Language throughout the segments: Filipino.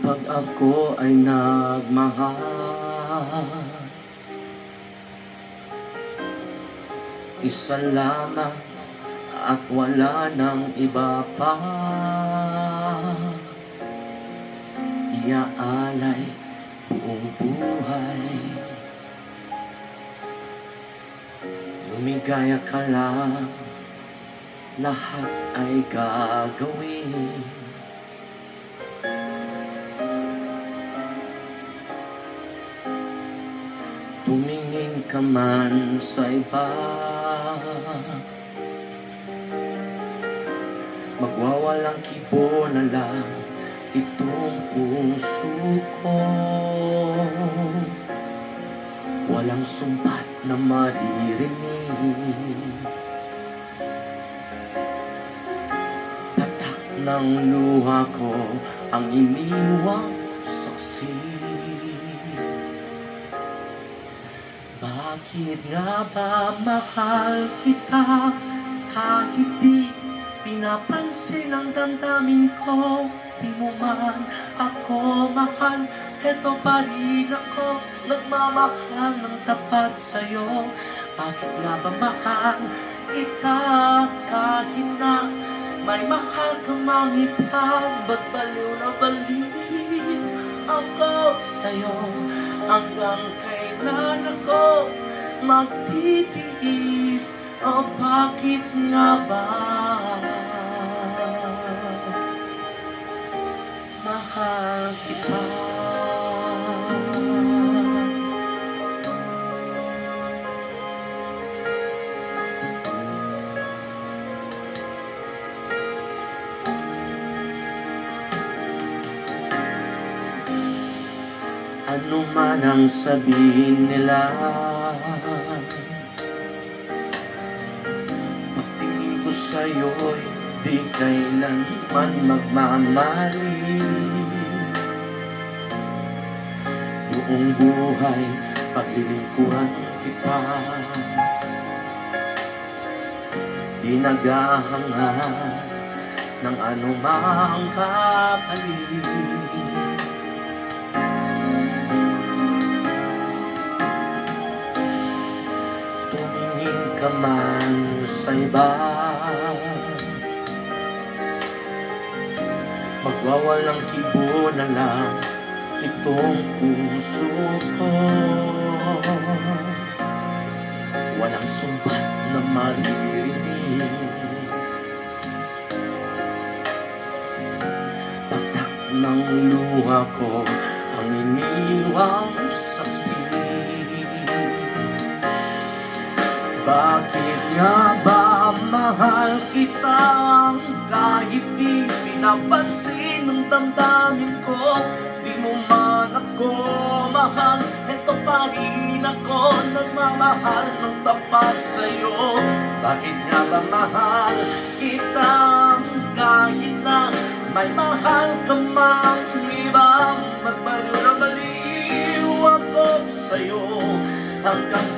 Kapag ako ay nagmahal. Isa lamang at wala nang iba pa. Iaalay buong buhay. Lumigaya ka lang. Lahat ay gagawin Tumingin ka man sa iba. Magwawalang kibo na lang Itong puso ko. Walang sumpat na maririnig. Tatak ng luha ko Ang iniwang bakit nga ba mahal kita kahit di pinapansin ang damdamin ko? Di mo man ako mahal, eto pa rin ako nagmamahal ng tapat sa'yo. Bakit nga ba mahal kita kahit na may mahal ka mang iba? Ba't baliw na baliw ako sa'yo? Hanggang kailan ako magtitiis O bakit nga ba Ano man ang sabihin nila. Pagtingin ko sa'yo'y di kailanman magmamali. Buong buhay paglilingkuran kita. Di naghahangad ng anumang kapalit ka man sa iba. Magwawalang kibo na lang Itong puso ko. Walang sumpat na maririnig Patak ng luha ko Ang iniwang bakit nga ba mahal kitang kahit di pinapansin ang damdamin ko? Di mo man ako mahal, eto pa rin ako nagmamahal ng tapat sa'yo. Bakit nga ba mahal kitang kahit na may mahal ka mang ibang Magbaliw na baliw ako sa'yo. Hanggang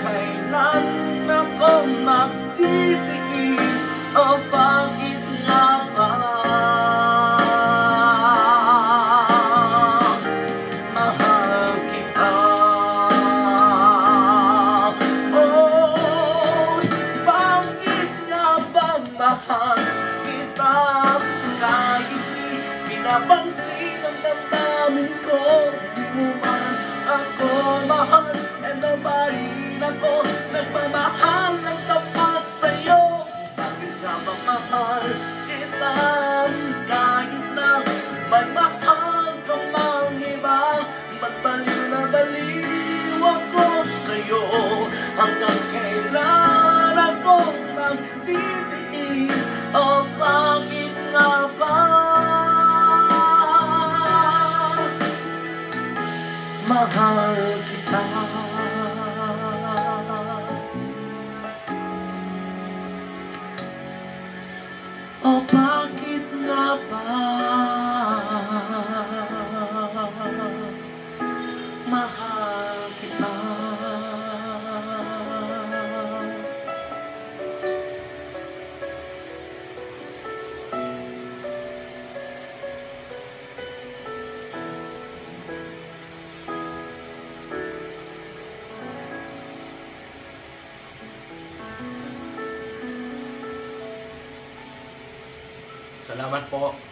may mahal ka mang iba Ba't baliw na baliw ako sa'yo. Hanggang kailan ako magtitiis O bakit nga ba? Mahal kita. O Salamat po.